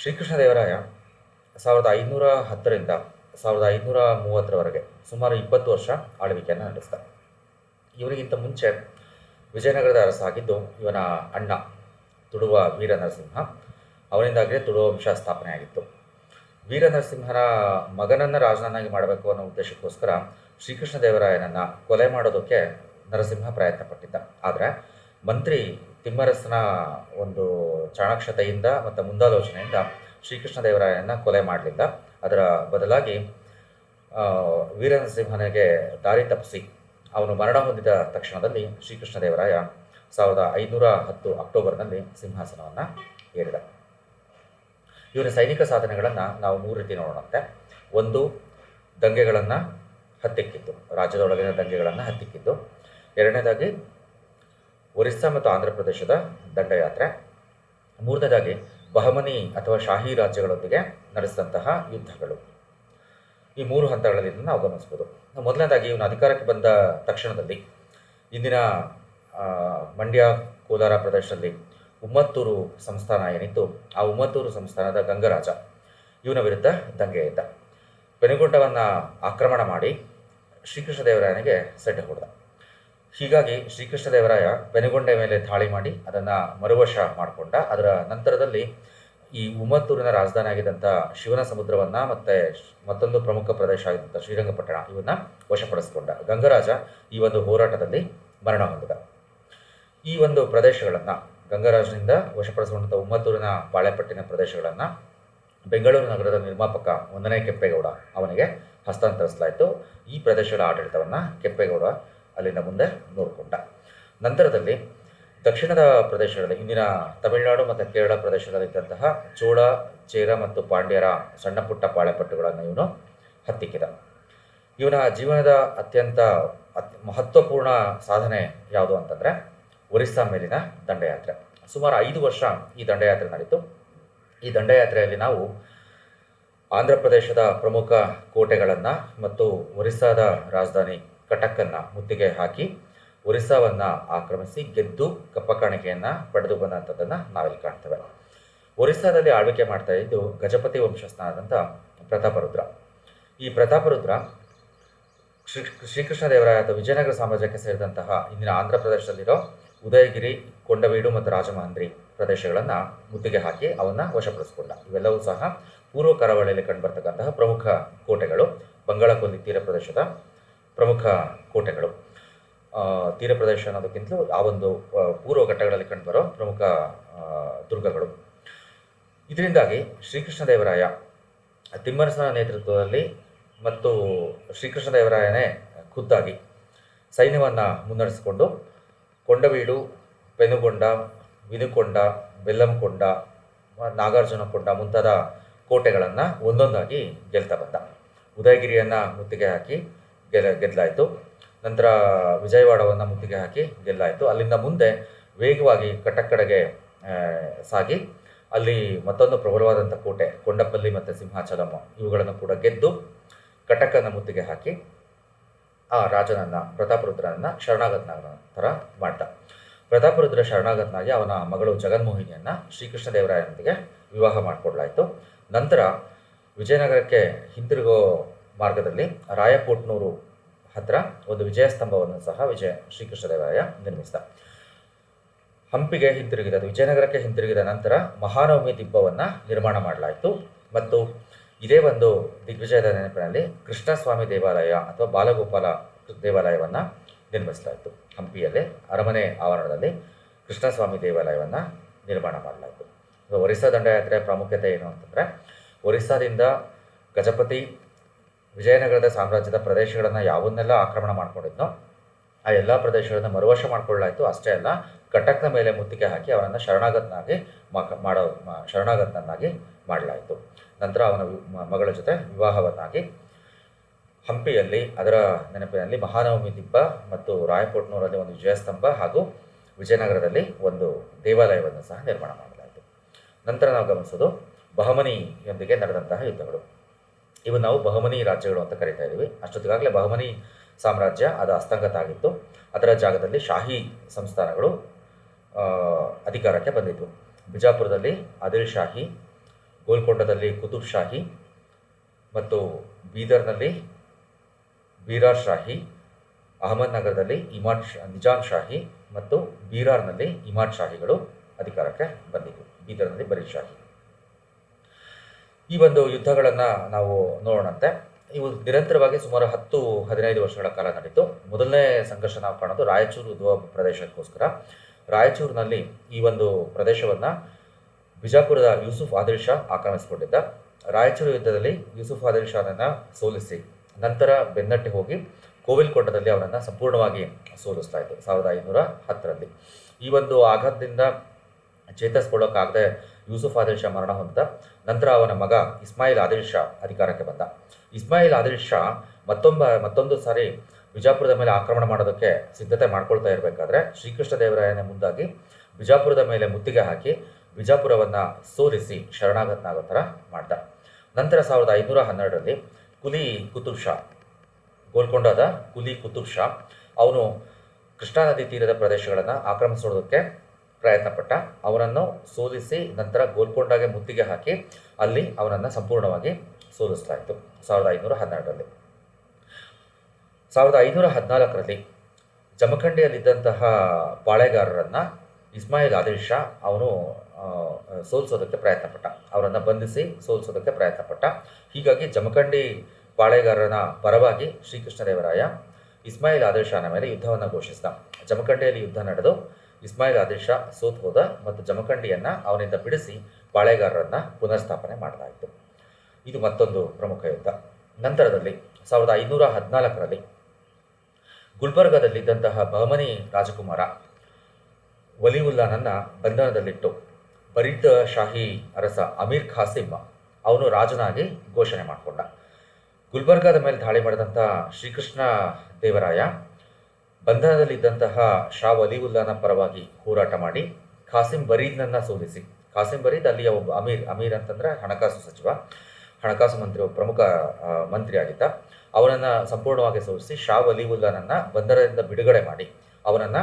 ಶ್ರೀಕೃಷ್ಣದೇವರಾಯ ಸಾವಿರದ ಐನೂರ ಹತ್ತರಿಂದ ಸಾವಿರದ ಐನೂರ ಮೂವತ್ತರವರೆಗೆ ಸುಮಾರು ಇಪ್ಪತ್ತು ವರ್ಷ ಆಳ್ವಿಕೆಯನ್ನು ನಡೆಸ್ತಾರೆ. ಇವರಿಗಿಂತ ಮುಂಚೆ ವಿಜಯನಗರದ ಅರಸ ಆಗಿದ್ದು ಇವನ ಅಣ್ಣ ತುಡುವ ವೀರ ನರಸಿಂಹ ತುಳುವ ವಂಶ ಸ್ಥಾಪನೆಯಾಗಿತ್ತು. ವೀರ ನರಸಿಂಹನ ಮಗನನ್ನು ರಾಜನನ್ನಾಗಿ ಮಾಡಬೇಕು ಅನ್ನೋ ಉದ್ದೇಶಕ್ಕೋಸ್ಕರ ಶ್ರೀಕೃಷ್ಣದೇವರಾಯನನ್ನು ಕೊಲೆ ಮಾಡೋದಕ್ಕೆ ನರಸಿಂಹ ಪ್ರಯತ್ನ ಪಟ್ಟಿದ್ದ ಆದರೆ ಮಂತ್ರಿ ತಿಮ್ಮರಸನ ಒಂದು ಚಾಣಾಕ್ಷತೆಯಿಂದ ಮತ್ತು ಮುಂದಾಲೋಚನೆಯಿಂದ ಶ್ರೀಕೃಷ್ಣದೇವರಾಯನನ್ನು ಕೊಲೆ ಮಾಡಲಿಲ್ಲ. ಅದರ ಬದಲಾಗಿ ವೀರನರಸಿಂಹನಿಗೆ ವೀರ ನರಸಿಂಹನಿಗೆ ದಾರಿ ತಪ್ಪಿಸಿ ಅವನು ಮರಣ ಹೊಂದಿದ ತಕ್ಷಣದಲ್ಲಿ ಶ್ರೀಕೃಷ್ಣದೇವರಾಯ ಸಾವಿರದ ಐನೂರ ಹತ್ತು ಅಕ್ಟೋಬರ್ನಲ್ಲಿ ಸಿಂಹಾಸನವನ್ನು ಏರಿದ. ಇವನ ಸೈನಿಕ ಸಾಧನೆಗಳನ್ನು ನಾವು ಮೂರು ರೀತಿ ನೋಡೋಣಂತೆ. ಒಂದು, ದಂಗೆಗಳನ್ನು ಹತ್ತಿಕ್ಕಿದ್ದು. ರಾಜ್ಯದೊಳಗಿನ ದಂಗೆಗಳನ್ನು ಹತ್ತಿಕ್ಕಿದ್ದು. ಎರಡನೇದಾಗಿ ಒರಿಸ್ಸಾ ಮತ್ತು ಆಂಧ್ರ ಪ್ರದೇಶದ ದಂಡಯಾತ್ರೆ. ಮೂರನೇದಾಗಿ ಬಹಮನಿ ಅಥವಾ ಶಾಹಿ ರಾಜ್ಯಗಳೊಂದಿಗೆ ನಡೆಸಿದಂತಹ ಯುದ್ಧಗಳು. ಈ ಮೂರು ಹಂತಗಳಲ್ಲಿ ನಾವು ಗಮನಿಸ್ಬೋದು. ಮೊದಲನೇದಾಗಿ ಇವನು ಅಧಿಕಾರಕ್ಕೆ ಬಂದ ತಕ್ಷಣದಲ್ಲಿ ಇಂದಿನ ಮಂಡ್ಯ, ಕೋಲಾರ ಪ್ರದೇಶದಲ್ಲಿ ಉಮ್ಮತ್ತೂರು ಸಂಸ್ಥಾನ ಏನಿತ್ತು, ಆ ಉಮ್ಮತ್ತೂರು ಸಂಸ್ಥಾನದ ಗಂಗರಾಜ. ಇವನ ವಿರುದ್ಧ ದಂಗೆ ಪೆನುಗೊಂಡವನ್ನು ಆಕ್ರಮಣ ಮಾಡಿ ಶ್ರೀಕೃಷ್ಣದೇವರಾಯನಿಗೆ ಸೆಡ್ಡೆ ಹೊಡೆದ. ಹೀಗಾಗಿ ಶ್ರೀಕೃಷ್ಣದೇವರಾಯ ಬೆನಗುಂಡೆ ಮೇಲೆ ದಾಳಿ ಮಾಡಿ ಅದನ್ನು ಮರುವಶ ಮಾಡಿಕೊಂಡ, ಅದರ ನಂತರದಲ್ಲಿ ಈ ಉಮ್ಮತ್ತೂರಿನ ರಾಜಧಾನಿ ಆಗಿದ್ದಂಥ ಶಿವನ ಸಮುದ್ರವನ್ನು ಮತ್ತು ಮತ್ತೊಂದು ಪ್ರಮುಖ ಪ್ರದೇಶ ಆಗಿದ್ದಂಥ ಶ್ರೀರಂಗಪಟ್ಟಣ ಇವನ್ನ ವಶಪಡಿಸಿಕೊಂಡ. ಗಂಗರಾಜ ಈ ಒಂದು ಹೋರಾಟದಲ್ಲಿ ಮರಣ ಹೊಂದಿದ. ಈ ಒಂದು ಪ್ರದೇಶಗಳನ್ನು ಗಂಗರಾಜನಿಂದ ವಶಪಡಿಸಿಕೊಂಡಂಥ ಉಮ್ಮತ್ತೂರಿನ ಬಾಳೆಪಟ್ಟಿನ ಪ್ರದೇಶಗಳನ್ನು ಬೆಂಗಳೂರು ನಗರದ ನಿರ್ಮಾಪಕ ಒಂದನೇ ಕೆಂಪೇಗೌಡ ಅವನಿಗೆ ಹಸ್ತಾಂತರಿಸಲಾಯಿತು. ಈ ಪ್ರದೇಶಗಳ ಆಡಳಿತವನ್ನು ಕೆಂಪೇಗೌಡ ಅಲ್ಲಿಂದ ಮುಂದೆ ನೋಡಿಕೊಂಡ. ನಂತರದಲ್ಲಿ ದಕ್ಷಿಣದ ಪ್ರದೇಶಗಳಲ್ಲಿ ಇಂದಿನ ತಮಿಳುನಾಡು ಮತ್ತು ಕೇರಳ ಪ್ರದೇಶದಲ್ಲಿದ್ದಂತಹ ಚೋಳ, ಚೇರ ಮತ್ತು ಪಾಂಡ್ಯರ ಸಣ್ಣ ಪುಟ್ಟ ಪಾಳೆಪಟ್ಟುಗಳನ್ನು ಇವನು ಹತ್ತಿಕ್ಕಿದ. ಇವನ ಜೀವನದ ಅತ್ಯಂತ ಅತ್ ಮಹತ್ವಪೂರ್ಣ ಸಾಧನೆ ಯಾವುದು ಅಂತಂದರೆ ಒರಿಸ್ಸಾ ಮೇಲಿನ ದಂಡಯಾತ್ರೆ. ಸುಮಾರು ಐದು ವರ್ಷ ಈ ದಂಡಯಾತ್ರೆ ನಡೀತು. ಈ ದಂಡಯಾತ್ರೆಯಲ್ಲಿ ನಾವು ಆಂಧ್ರ ಪ್ರದೇಶದ ಪ್ರಮುಖ ಕೋಟೆಗಳನ್ನು ಮತ್ತು ಒರಿಸ್ಸಾದ ರಾಜಧಾನಿ ಕಟಕ್ಕನ್ನು ಮುತ್ತಿಗೆ ಹಾಕಿ ಒರಿಸ್ಸಾವನ್ನು ಆಕ್ರಮಿಸಿ ಗೆದ್ದು ಕಪ್ಪ ಕಾಣಿಕೆಯನ್ನು ಪಡೆದು ಬಂದಂಥದ್ದನ್ನು ನಾವಿಲ್ಲಿ ಕಾಣ್ತೇವೆ. ಒರಿಸ್ಸಾದಲ್ಲಿ ಆಳ್ವಿಕೆ ಮಾಡ್ತಾ ಇದ್ದು ಗಜಪತಿ ವಂಶಸ್ಥನಾದಂಥ ಪ್ರತಾಪರುದ್ರ. ಈ ಪ್ರತಾಪರುದ್ರ ಶ್ರೀ ಶ್ರೀಕೃಷ್ಣದೇವರಾಯ ಅಥವಾ ವಿಜಯನಗರ ಸಾಮ್ರಾಜ್ಯಕ್ಕೆ ಸೇರಿದಂತಹ ಇಂದಿನ ಆಂಧ್ರ ಪ್ರದೇಶದಲ್ಲಿರೋ ಉದಯಗಿರಿ, ಕೊಂಡವೀಡು ಮತ್ತು ರಾಜಮಹಂದ್ರಿ ಪ್ರದೇಶಗಳನ್ನು ಮುತ್ತಿಗೆ ಹಾಕಿ ಅವನ್ನು ವಶಪಡಿಸಿಕೊಂಡ. ಇವೆಲ್ಲವೂ ಸಹ ಪೂರ್ವ ಕರಾವಳಿಯಲ್ಲಿ ಕಂಡುಬರ್ತಕ್ಕಂತಹ ಪ್ರಮುಖ ಕೋಟೆಗಳು ಬಂಗಾಳ ಕೊಲ್ಲಿ ತೀರ ಪ್ರದೇಶದ ಪ್ರಮುಖ ಕೋಟೆಗಳು. ತೀರ ಪ್ರದೇಶ ಅನ್ನೋದಕ್ಕಿಂತಲೂ ಆ ಒಂದು ಪೂರ್ವ ಘಟ್ಟಗಳಲ್ಲಿ ಕಂಡುಬರೋ ಪ್ರಮುಖ ದುರ್ಗಗಳು. ಇದರಿಂದಾಗಿ ಶ್ರೀಕೃಷ್ಣದೇವರಾಯ ತಿಮ್ಮರಸನ ನೇತೃತ್ವದಲ್ಲಿ ಮತ್ತು ಶ್ರೀಕೃಷ್ಣದೇವರಾಯನೇ ಖುದ್ದಾಗಿ ಸೈನ್ಯವನ್ನು ಮುನ್ನಡೆಸಿಕೊಂಡು ಕೊಂಡವೀಡು, ಪೆನುಗೊಂಡ, ವಿನುಕೊಂಡ, ಬೆಲ್ಲಂಕೊಂಡ, ನಾಗಾರ್ಜುನಕೊಂಡ ಮುಂತಾದ ಕೋಟೆಗಳನ್ನು ಒಂದೊಂದಾಗಿ ಗೆಲ್ತಾ ಬಂದ. ಉದಯಗಿರಿಯನ್ನು ಮುತ್ತಿಗೆ ಹಾಕಿ ಗೆಲ್ಲ ಗೆದ್ದಲಾಯಿತು ನಂತರ ವಿಜಯವಾಡವನ್ನು ಮುತ್ತಿಗೆ ಹಾಕಿ ಗೆಲ್ಲಾಯಿತು ಅಲ್ಲಿಂದ ಮುಂದೆ ವೇಗವಾಗಿ ಕಟಕ್ ಕಡೆಗೆ ಸಾಗಿ ಅಲ್ಲಿ ಮತ್ತೊಂದು ಪ್ರಬಲವಾದಂಥ ಕೋಟೆ, ಕೊಂಡಪಲ್ಲಿ ಮತ್ತು ಸಿಂಹಾಚಲಮ್ಮ ಇವುಗಳನ್ನು ಕೂಡ ಗೆದ್ದು ಕಟಕನ ಮುತ್ತಿಗೆ ಹಾಕಿ ಆ ರಾಜನನ್ನು, ಪ್ರತಾಪರುದ್ರನನ್ನು ಶರಣಾಗತನಾಗ ಥರ ಮಾಡ್ದ ಪ್ರತಾಪರುದ್ರ ಶರಣಾಗತನಾಗಿ ಅವನ ಮಗಳು ಜಗನ್ಮೋಹಿನಿಯನ್ನು ಶ್ರೀಕೃಷ್ಣದೇವರಾಯನೊಂದಿಗೆ ವಿವಾಹ ಮಾಡಿಕೊಡ್ಲಾಯಿತು. ನಂತರ ವಿಜಯನಗರಕ್ಕೆ ಹಿಂತಿರುಗೋ ಮಾರ್ಗದಲ್ಲಿ ರಾಯಪೋಟ್ನೂರು ಹತ್ರ ಒಂದು ವಿಜಯ ಸ್ತಂಭವನ್ನು ಸಹ ವಿಜಯ ಶ್ರೀಕೃಷ್ಣದೇವರಾಯ ನಿರ್ಮಿಸಿದ. ಹಂಪಿಗೆ ಹಿಂತಿರುಗಿದ ವಿಜಯನಗರಕ್ಕೆ ಹಿಂತಿರುಗಿದ ನಂತರ ಮಹಾನವಮಿ ದಿಬ್ಬವನ್ನು ನಿರ್ಮಾಣ ಮಾಡಲಾಯಿತು. ಮತ್ತು ಇದೇ ಒಂದು ದಿಗ್ವಿಜಯದ ನೆನಪಿನಲ್ಲಿ ಕೃಷ್ಣಸ್ವಾಮಿ ದೇವಾಲಯ ಅಥವಾ ಬಾಲಗೋಪಾಲ ದೇವಾಲಯವನ್ನು ನಿರ್ಮಿಸಲಾಯಿತು. ಹಂಪಿಯಲ್ಲಿ ಅರಮನೆ ಆವರಣದಲ್ಲಿ ಕೃಷ್ಣಸ್ವಾಮಿ ದೇವಾಲಯವನ್ನು ನಿರ್ಮಾಣ ಮಾಡಲಾಯಿತು. ಒರಿಸ್ಸಾ ದಂಡಯಾತ್ರೆಯ ಪ್ರಾಮುಖ್ಯತೆ ಏನು ಅಂತಂದರೆ, ಒರಿಸ್ಸಾದಿಂದ ಗಜಪತಿ ವಿಜಯನಗರದ ಸಾಮ್ರಾಜ್ಯದ ಪ್ರದೇಶಗಳನ್ನು ಯಾವನ್ನೆಲ್ಲ ಆಕ್ರಮಣ ಮಾಡಿಕೊಂಡಿದ್ನೋ, ಆ ಎಲ್ಲ ಪ್ರದೇಶಗಳನ್ನು ಮರುವಶ ಮಾಡಿಕೊಳ್ಳಲಾಯಿತು. ಅಷ್ಟೇ ಅಲ್ಲ, ಕಟಕ್ನ ಮೇಲೆ ಮುತ್ತಿಗೆ ಹಾಕಿ ಅವನನ್ನು ಶರಣಾಗತನಾಗಿ ಮಕ, ಮಾಡೋ ಶರಣಾಗತನನ್ನಾಗಿ ಮಾಡಲಾಯಿತು. ನಂತರ ಅವನ ಮಗಳ ಜೊತೆ ವಿವಾಹವನ್ನಾಗಿ ಹಂಪಿಯಲ್ಲಿ, ಅದರ ನೆನಪಿನಲ್ಲಿ ಮಹಾನವಮಿ ದಿಬ್ಬ ಮತ್ತು ರಾಯಪೋಟ್ನೂರಲ್ಲಿ ಒಂದು ವಿಜಯಸ್ತಂಭ ಹಾಗೂ ವಿಜಯನಗರದಲ್ಲಿ ಒಂದು ದೇವಾಲಯವನ್ನು ಸಹ ನಿರ್ಮಾಣ ಮಾಡಲಾಯಿತು. ನಂತರ ನಾವು ಗಮನಿಸೋದು ಬಹಮನಿಯೊಂದಿಗೆ ನಡೆದಂತಹ ಯುದ್ಧಗಳು. ಇವು ನಾವು ಬಹಮನಿ ರಾಜ್ಯಗಳು ಅಂತ ಕರಿತಾ ಇದ್ದೀವಿ. ಅಷ್ಟೊತ್ತಿಗಾಗಲೇ ಬಹಮನಿ ಸಾಮ್ರಾಜ್ಯ ಅದು ಅಸ್ತಂಗತ ಆಗಿತ್ತು ಅದರ ಜಾಗದಲ್ಲಿ ಶಾಹಿ ಸಂಸ್ಥಾನಗಳು ಅಧಿಕಾರಕ್ಕೆ ಬಂದಿತ್ತು ಬಿಜಾಪುರದಲ್ಲಿ ಆದಿಲ್ ಶಾಹಿ, ಗೋಲ್ಕೊಂಡದಲ್ಲಿ ಕುತುಬ್ ಶಾಹಿ ಮತ್ತು ಬೀದರ್ನಲ್ಲಿ ಬೀರಾರ್ ಶಾಹಿ, ಅಹಮದ್ ನಗರದಲ್ಲಿ ಇಮಾದ್ ಶಾ ನಿಜಾಮ್ ಶಾಹಿ ಮತ್ತು ಬೀರಾರ್ನಲ್ಲಿ ಇಮಾದ್ ಶಾಹಿಗಳು ಅಧಿಕಾರಕ್ಕೆ ಬಂದಿದ್ದು ಬೀದರ್ನಲ್ಲಿ ಬರೀದ್ ಶಾಹಿ. ಈ ಒಂದು ಯುದ್ಧಗಳನ್ನು ನಾವು ನೋಡೋಣಂತೆ. ಇವು ನಿರಂತರವಾಗಿ ಸುಮಾರು ಹತ್ತು, ಹದಿನೈದು ವರ್ಷಗಳ ಕಾಲ ನಡೀತು. ಮೊದಲನೇ ಸಂಘರ್ಷ ನಾವು ಕಾಣೋದು ರಾಯಚೂರು ಉದ್ಭವ ಪ್ರದೇಶಕ್ಕೋಸ್ಕರ. ರಾಯಚೂರಿನಲ್ಲಿ ಈ ಒಂದು ಪ್ರದೇಶವನ್ನು ಬಿಜಾಪುರದ ಯೂಸುಫ್ ಆದಿಲ್ ಶಾ ಆಕ್ರಮಿಸಿಕೊಂಡಿದ್ದ. ರಾಯಚೂರು ಯುದ್ಧದಲ್ಲಿ ಯೂಸುಫ್ ಆದಿಲ್ ಶಾನನ್ನು ಸೋಲಿಸಿ, ನಂತರ ಬೆನ್ನಟ್ಟಿ ಹೋಗಿ ಕೋವಿಲ್ಕೊಂಡದಲ್ಲಿ ಅವರನ್ನು ಸಂಪೂರ್ಣವಾಗಿ ಸೋಲಿಸ್ತಾ ಇತ್ತು ಸಾವಿರದ ಐನೂರ ಹತ್ತರಲ್ಲಿ. ಈ ಒಂದು ಆಘಾತದಿಂದ ಚೇತರಿಸ್ಕೊಳ್ಳೋಕ್ಕಾಗದೆ ಯೂಸುಫ್ ಆದಿಲ್ ಶಾ ಮರಣ ಹೊಂದಿದ ನಂತರ ಅವನ ಮಗ ಇಸ್ಮಾಯಿಲ್ ಆದಿಲ್ ಶಾ ಅಧಿಕಾರಕ್ಕೆ ಬಂದ. ಇಸ್ಮಾಯಿಲ್ ಆದಿಲ್ ಶಾ ಮತ್ತೊಂಬ, ಮತ್ತೊಂದು ಸಾರಿ ಬಿಜಾಪುರದ ಮೇಲೆ ಆಕ್ರಮಣ ಮಾಡೋದಕ್ಕೆ ಸಿದ್ಧತೆ ಮಾಡ್ಕೊಳ್ತಾ ಇರಬೇಕಾದ್ರೆ ಶ್ರೀಕೃಷ್ಣ ದೇವರಾಯನ ಮುಂದಾಗಿ ಬಿಜಾಪುರದ ಮೇಲೆ ಮುತ್ತಿಗೆ ಹಾಕಿ ಬಿಜಾಪುರವನ್ನು ಸೋಲಿಸಿ ಶರಣಾಗತನಾಗೋ ಥರ ಮಾಡ್ದ. ನಂತರ ಸಾವಿರದ ಐನೂರ ಹನ್ನೆರಡರಲ್ಲಿ ಕುಲಿ ಕುತುಬ್ ಶಾ, ಗೋಲ್ಕೊಂಡಾದ ಕುಲಿ ಕುತುಬ್ ಶಾ, ಅವನು ಕೃಷ್ಣಾ ನದಿ ತೀರದ ಪ್ರದೇಶಗಳನ್ನು ಆಕ್ರಮಿಸೋದಕ್ಕೆ ಪ್ರಯತ್ನಪಟ್ಟ ಅವನನ್ನು ಸೋಲಿಸಿ ನಂತರ ಗೋಲ್ಕೊಂಡಾಗೆ ಮುತ್ತಿಗೆ ಹಾಕಿ ಅಲ್ಲಿ ಅವನನ್ನು ಸಂಪೂರ್ಣವಾಗಿ ಸೋಲಿಸಲಾಯಿತು ಸಾವಿರದ ಐನೂರ ಹನ್ನೆರಡರಲ್ಲಿ ಸಾವಿರದ ಐನೂರ ಹದಿನಾಲ್ಕರಲ್ಲಿ ಜಮಖಂಡಿಯಲ್ಲಿದ್ದಂತಹ ಪಾಳೆಗಾರರನ್ನು ಇಸ್ಮಾಯಿಲ್ ಆದಿಲ್ ಶಾ ಅವನು ಸೋಲಿಸೋದಕ್ಕೆ ಪ್ರಯತ್ನಪಟ್ಟ. ಅವರನ್ನು ಬಂಧಿಸಿ ಸೋಲಿಸೋದಕ್ಕೆ ಪ್ರಯತ್ನಪಟ್ಟ. ಹೀಗಾಗಿ ಜಮಖಂಡಿ ಪಾಳೆಗಾರನ ಪರವಾಗಿ ಶ್ರೀಕೃಷ್ಣದೇವರಾಯ ಇಸ್ಮಾಯಿಲ್ ಆದಿಲ್ ಶಾನ ಮೇಲೆ ಯುದ್ಧವನ್ನು ಘೋಷಿಸಿದ. ಜಮಖಂಡಿಯಲ್ಲಿ ಯುದ್ಧ ನಡೆದು ಇಸ್ಮಾಯಿಲ್ ಆದಿಲ್ ಶಾ ಸೋತ್ ಹೋದ ಮತ್ತು ಜಮಖಂಡಿಯನ್ನು ಅವನಿಂದ ಬಿಡಿಸಿ ಪಾಳೆಗಾರರನ್ನು ಪುನರ್ಸ್ಥಾಪನೆ ಮಾಡಲಾಯಿತು. ಇದು ಮತ್ತೊಂದು ಪ್ರಮುಖ ಯುದ್ಧ. ನಂತರದಲ್ಲಿ ಸಾವಿರದ ಐನೂರ ಹದಿನಾಲ್ಕರಲ್ಲಿ ಗುಲ್ಬರ್ಗದಲ್ಲಿದ್ದಂತಹ ಬಹಮನಿ ರಾಜಕುಮಾರ ವಲಿವುಲ್ಲಾನನ್ನು ಬಂಧನದಲ್ಲಿಟ್ಟು ಬರೀದ್ ಶಾಹಿ ಅರಸ ಅಮೀರ್ ಖಾಸಿಮ್ ಅವನು ರಾಜನಾಗಿ ಘೋಷಣೆ ಮಾಡಿಕೊಂಡ. ಗುಲ್ಬರ್ಗಾದ ಮೇಲೆ ದಾಳಿ ಮಾಡಿದಂಥ ಶ್ರೀಕೃಷ್ಣ ದೇವರಾಯ ಬಂಧನದಲ್ಲಿದ್ದಂತಹ ಶಾ ವಲಿವುಲ್ಲಾನ ಪರವಾಗಿ ಹೋರಾಟ ಮಾಡಿ ಖಾಸಿಂ ಬರೀದ್ನನ್ನ ಸೋಲಿಸಿ. ಖಾಸಿಂ ಬರೀದ್ ಅಲ್ಲಿಯ ಒಬ್ಬ ಅಮೀರ್ ಅಮೀರ್ ಅಂತಂದ್ರೆ ಹಣಕಾಸು ಸಚಿವ, ಹಣಕಾಸು ಮಂತ್ರಿ, ಒಬ್ಬ ಪ್ರಮುಖ ಮಂತ್ರಿ ಆಗಿದ್ದ. ಅವನನ್ನು ಸಂಪೂರ್ಣವಾಗಿ ಸೋಲಿಸಿ ಶಾ ವಲಿವುಲ್ಲಾನನ್ನ ಬಂಧನದಿಂದ ಬಿಡುಗಡೆ ಮಾಡಿ. ಅವನನ್ನು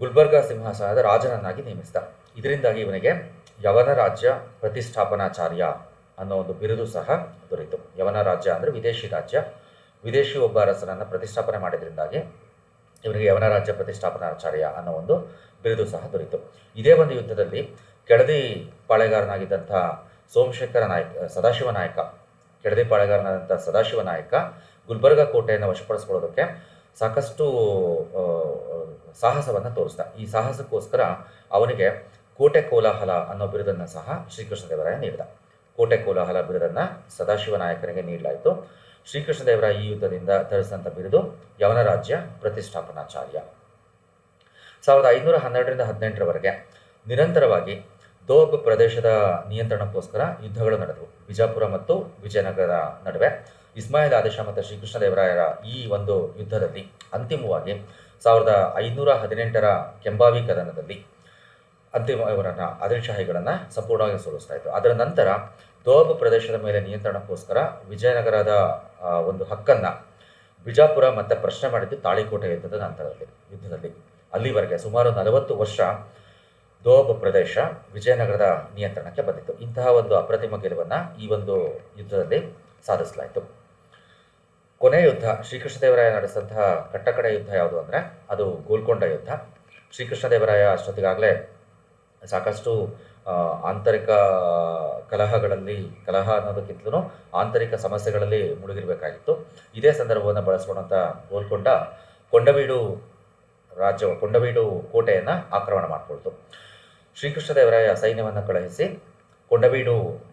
ಗುಲ್ಬರ್ಗ ಸಿಂಹಾಸನದ ರಾಜನನ್ನಾಗಿ ನೇಮಿಸಿದ. ಇದರಿಂದಾಗಿ ಇವನಿಗೆ ಯವನ ರಾಜ್ಯ ಪ್ರತಿಷ್ಠಾಪನಾಚಾರ್ಯ ಅನ್ನೋ ಒಂದು ಬಿರುದು ಸಹ ದೊರೆಯಿತು ಯವನ ರಾಜ್ಯ ಅಂದರೆ ವಿದೇಶಿ ರಾಜ್ಯ. ವಿದೇಶಿ ಒಬ್ಬ ಅರಸನನ್ನು ಪ್ರತಿಷ್ಠಾಪನೆ ಮಾಡಿದ್ರಿಂದಾಗಿ ಇವರಿಗೆ ಯವನ ರಾಜ್ಯ ಪ್ರತಿಷ್ಠಾಪನಾಚಾರ್ಯ ಅನ್ನೋ ಒಂದು ಬಿರುದು ಸಹ ದೊರೆಯಿತು ಇದೇ ಒಂದು ಯುದ್ಧದಲ್ಲಿ ಕೆಳದಿ ಪಾಳೆಗಾರನಾಗಿದ್ದಂಥ ಸೋಮಶೇಖರ ನಾಯಕ ಸದಾಶಿವ ನಾಯಕ, ಕೆಳದಿ ಪಾಳೆಗಾರನಾದಂಥ ಸದಾಶಿವ ನಾಯಕ ಗುಲ್ಬರ್ಗ ಕೋಟೆಯನ್ನು ವಶಪಡಿಸ್ಕೊಳ್ಳೋದಕ್ಕೆ ಸಾಕಷ್ಟು ಸಾಹಸವನ್ನು ತೋರಿಸ್ದ. ಈ ಸಾಹಸಕ್ಕೋಸ್ಕರ ಅವನಿಗೆ ಕೋಟೆ ಕೋಲಾಹಲ ಅನ್ನೋ ಬಿರುದನ್ನು ಸಹ ಶ್ರೀಕೃಷ್ಣದೇವರಾಯ ನೀಡಿದ. ಕೋಟೆ ಕೋಲಾಹಲ ಬಿರುದನ್ನು ಸದಾಶಿವ ನಾಯಕನಿಗೆ ನೀಡಲಾಯಿತು. ಶ್ರೀಕೃಷ್ಣದೇವರ ಈ ಯುದ್ಧದಿಂದ ಧರಿಸಿದಂಥ ಬಿರುದು ಯವನ ರಾಜ್ಯ ಪ್ರತಿಷ್ಠಾಪನಾಚಾರ್ಯ. ಸಾವಿರದ ಐನೂರ ಹನ್ನೆರಡರಿಂದ ಹದಿನೆಂಟರವರೆಗೆ ನಿರಂತರವಾಗಿ ದೋಬ್ ಪ್ರದೇಶದ ನಿಯಂತ್ರಣಕ್ಕೋಸ್ಕರ ಯುದ್ಧಗಳು ನಡೆದವು. ಬಿಜಾಪುರ ಮತ್ತು ವಿಜಯನಗರ ನಡುವೆ ಇಸ್ಮಾಯಿಲ್ ಆದೇಶ ಮತ್ತು ಶ್ರೀಕೃಷ್ಣದೇವರಾಯರ ಈ ಒಂದು ಯುದ್ಧದಲ್ಲಿ ಅಂತಿಮವಾಗಿ ಸಾವಿರದ ಐನೂರ ಹದಿನೆಂಟರ ಕೆಂಬಾವಿ ಕದನದಲ್ಲಿ ಅಂತಿಮ ಇವರನ್ನು ಆದಿಲ್ ಶಾಹಿಗಳನ್ನು ಸಂಪೂರ್ಣವಾಗಿ ಸೋಲಿಸ್ತಾ ಇತ್ತು ಅದರ ನಂತರ ದೋಬ ಪ್ರದೇಶದ ಮೇಲೆ ನಿಯಂತ್ರಣಕ್ಕೋಸ್ಕರ ವಿಜಯನಗರದ ಒಂದು ಹಕ್ಕನ್ನು ಬಿಜಾಪುರ ಮತ್ತೆ ಪ್ರಶ್ನೆ ಮಾಡಿದ್ದು ತಾಳಿಕೋಟೆ ಯುದ್ಧದ ನಂತರದಲ್ಲಿ, ಯುದ್ಧದಲ್ಲಿ. ಅಲ್ಲಿವರೆಗೆ ಸುಮಾರು ನಲವತ್ತು ವರ್ಷ ದೋಬ ಪ್ರದೇಶ ವಿಜಯನಗರದ ನಿಯಂತ್ರಣಕ್ಕೆ ಬಂದಿತ್ತು. ಇಂತಹ ಒಂದು ಅಪ್ರತಿಮ ಗೆಲುವನ್ನು ಈ ಒಂದು ಯುದ್ಧದಲ್ಲಿ ಸಾಧಿಸಲಾಯಿತು. ಕೊನೆಯ ಯುದ್ಧ, ಶ್ರೀಕೃಷ್ಣದೇವರಾಯ ನಡೆಸಿದಂತಹ ಕಟ್ಟಕಡೆ ಯುದ್ಧ ಯಾವುದು ಅಂದರೆ ಅದು ಗೋಲ್ಕೊಂಡ ಯುದ್ಧ. ಶ್ರೀಕೃಷ್ಣದೇವರಾಯ ಅಷ್ಟೊತ್ತಿಗಾಗಲೇ ಸಾಕಷ್ಟು ಆಂತರಿಕ ಕಲಹಗಳಲ್ಲಿ, ಕಲಹ ಅನ್ನೋದಕ್ಕಿಂತಲೂ ಆಂತರಿಕ ಸಮಸ್ಯೆಗಳಲ್ಲಿ ಮುಳುಗಿರಬೇಕಾಗಿತ್ತು. ಇದೇ ಸಂದರ್ಭವನ್ನು ಬಳಸ್ಕೊಂಡಂಥ ಗೋಲ್ಕೊಂಡ ಕೊಂಡವೀಡು ರಾಜ್ಯ ಕೊಂಡವೀಡು ಕೋಟೆಯನ್ನು ಆಕ್ರಮಣ ಮಾಡಿಕೊಳ್ತು. ಶ್ರೀಕೃಷ್ಣದೇವರಾಯ ಸೈನ್ಯವನ್ನು ಕಳುಹಿಸಿ ಕೊಂಡವೀಡು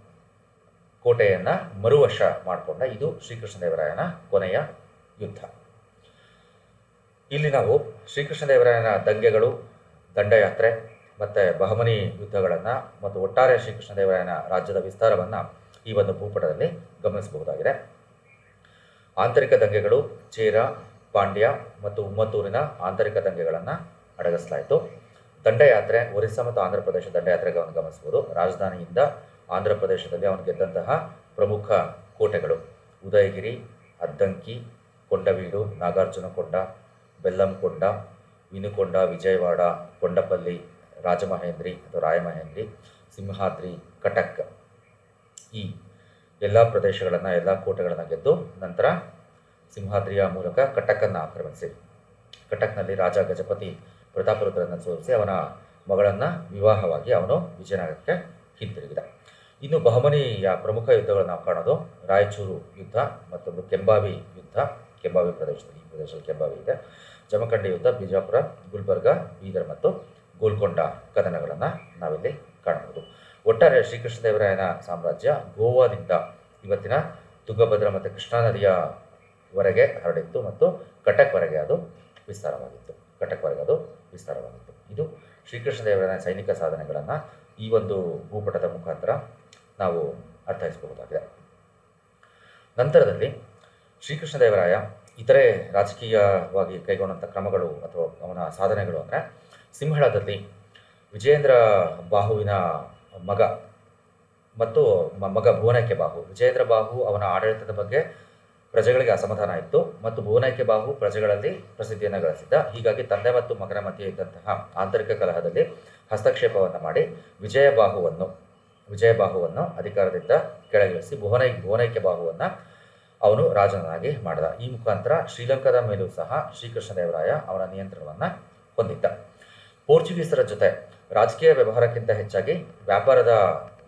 ಕೋಟೆಯನ್ನು ಮರುವಶ ಮಾಡಿಕೊಂಡ ಇದು ಶ್ರೀಕೃಷ್ಣದೇವರಾಯನ ಕೊನೆಯ ಯುದ್ಧ. ಇಲ್ಲಿ ನಾವು ಶ್ರೀಕೃಷ್ಣದೇವರಾಯನ ದಂಗೆಗಳು, ದಂಡಯಾತ್ರೆ ಮತ್ತು ಬಹಮನಿ ಯುದ್ಧಗಳನ್ನು ಮತ್ತು ಒಟ್ಟಾರೆ ಶ್ರೀಕೃಷ್ಣದೇವರಾಯನ ರಾಜ್ಯದ ವಿಸ್ತಾರವನ್ನು ಈ ಒಂದು ಭೂಪಟದಲ್ಲಿ ಗಮನಿಸಬಹುದಾಗಿದೆ. ಆಂತರಿಕ ದಂಗೆಗಳು ಚೇರ, ಪಾಂಡ್ಯ ಮತ್ತು ಉಮ್ಮತ್ತೂರಿನ ಆಂತರಿಕ ದಂಗೆಗಳನ್ನು ಅಡಗಿಸಲಾಯಿತು. ದಂಡಯಾತ್ರೆ, ಒರಿಸ್ಸಾ ಮತ್ತು ಆಂಧ್ರ ಪ್ರದೇಶ ದಂಡಯಾತ್ರೆಗಳನ್ನು ಗಮನಿಸಬಹುದು. ರಾಜಧಾನಿಯಿಂದ ಆಂಧ್ರ ಪ್ರದೇಶದಲ್ಲಿ ಅವನು ಗೆದ್ದಂತಹ ಪ್ರಮುಖ ಕೋಟೆಗಳು ಉದಯಗಿರಿ, ಅದ್ದಂಕಿ, ಕೊಂಡವೀಡು ನಾಗಾರ್ಜುನಕೊಂಡ ಬೆಲ್ಲಂಕೊಂಡ ವಿನುಕೊಂಡ, ವಿಜಯವಾಡ, ಕೊಂಡಪಲ್ಲಿ ರಾಜಮಹೇಂದ್ರಿ ಅಥವಾ ರಾಯಮಹೇಂದ್ರಿ, ಸಿಂಹಾದ್ರಿ, ಕಟಕ್ ಈ ಎಲ್ಲ ಪ್ರದೇಶಗಳನ್ನು, ಎಲ್ಲ ಕೋಟೆಗಳನ್ನು ಗೆದ್ದು ನಂತರ ಸಿಂಹಾದ್ರಿಯ ಮೂಲಕ ಕಟಕನ್ನು ಆಕ್ರಮಿಸಿ. ಕಟಕ್ನಲ್ಲಿ ರಾಜ ಗಜಪತಿ ಪ್ರತಾಪರುದ್ರನ್ನು ಸೋಲಿಸಿ ಅವನ ಮಗಳನ್ನು ವಿವಾಹವಾಗಿ ಅವನು ವಿಜಯನಗರಕ್ಕೆ ಹಿಂತಿರುಗಿದ. ಇನ್ನು ಬಹಮನಿಯ ಪ್ರಮುಖ ಯುದ್ಧಗಳನ್ನು ನಾವು ಕಾಣೋದು ರಾಯಚೂರು ಯುದ್ಧ ಮತ್ತೊಂದು ಕೆಂಬಾವಿ ಯುದ್ಧ. ಕೆಂಬಾವಿ ಪ್ರದೇಶದಲ್ಲಿ ಈ ಪ್ರದೇಶದಲ್ಲಿ ಕೆಂಬಾವಿ ಇದೆ. ಜಮಖಂಡಿ ಯುದ್ಧ, ಬಿಜಾಪುರ, ಗುಲ್ಬರ್ಗ, ಬೀದರ್ ಮತ್ತು ಗೋಲ್ಕೊಂಡ ಕದನಗಳನ್ನು ನಾವಿಲ್ಲಿ ಕಾಣಬಹುದು. ಒಟ್ಟಾರೆ ಶ್ರೀಕೃಷ್ಣದೇವರಾಯನ ಸಾಮ್ರಾಜ್ಯ ಗೋವಾದಿಂದ ಇವತ್ತಿನ ತುಂಗಭದ್ರಾ ಮತ್ತು ಕೃಷ್ಣಾ ನದಿಯವರೆಗೆ ಹರಡಿತ್ತು ಮತ್ತು ಕಟಕ್ವರೆಗೆ ಅದು ವಿಸ್ತಾರವಾಗಿತ್ತು. ಕಟಕ್ವರೆಗೆ ಅದು ವಿಸ್ತಾರವಾಗಿತ್ತು. ಇದು ಶ್ರೀಕೃಷ್ಣದೇವರಾಯನ ಸೈನಿಕ ಸಾಧನೆಗಳನ್ನು ಈ ಒಂದು ಭೂಪಟದ ಮುಖಾಂತರ ನಾವು ಅರ್ಥೈಸಬಹುದಾಗಿದೆ ನಂತರದಲ್ಲಿ ಶ್ರೀಕೃಷ್ಣದೇವರಾಯ ಇತರೆ ರಾಜಕೀಯವಾಗಿ ಕೈಗೊಂಡಂಥ ಕ್ರಮಗಳು ಅಥವಾ ಅವನ ಸಾಧನೆಗಳು ಅಂದರೆ ಸಿಂಹಳದಲ್ಲಿ ವಿಜೇಂದ್ರ ಬಾಹುವಿನ ಮಗ ಮತ್ತು ಮಗ ಭುವನೈಕ್ಯ ಬಾಹು. ವಿಜೇಂದ್ರ ಬಾಹು ಅವನ ಆಡಳಿತದ ಬಗ್ಗೆ ಪ್ರಜೆಗಳಿಗೆ ಅಸಮಾಧಾನ ಇತ್ತು ಮತ್ತು ಭುವನೈಕ್ಯ ಬಾಹು ಪ್ರಜೆಗಳಲ್ಲಿ ಪ್ರಸಿದ್ಧಿಯನ್ನು ಗಳಿಸಿದ್ದ. ಹೀಗಾಗಿ ತಂದೆ ಮತ್ತು ಮಗನ ಮಧ್ಯೆ ಇದ್ದಂತಹ ಆಂತರಿಕ ಕಲಹದಲ್ಲಿ ಹಸ್ತಕ್ಷೇಪವನ್ನು ಮಾಡಿ ವಿಜಯ ಬಾಹುವನ್ನು ವಿಜಯ ಬಾಹುವನ್ನು ಅಧಿಕಾರದಿಂದ ಕೆಳಗಿಳಿಸಿ ಭುವನೈ, ಭುವನೈಕ್ಯ ಬಾಹುವನ್ನು ಅವನು ರಾಜನಾಗಿ ಮಾಡಿದ. ಈ ಮುಖಾಂತರ ಶ್ರೀಲಂಕಾದ ಮೇಲೂ ಸಹ ಶ್ರೀಕೃಷ್ಣದೇವರಾಯ ಅವನ ನಿಯಂತ್ರಣವನ್ನು ಹೊಂದಿದ್ದ. ಪೋರ್ಚುಗೀಸರ ಜೊತೆ ರಾಜಕೀಯ ವ್ಯವಹಾರಕ್ಕಿಂತ ಹೆಚ್ಚಾಗಿ ವ್ಯಾಪಾರದ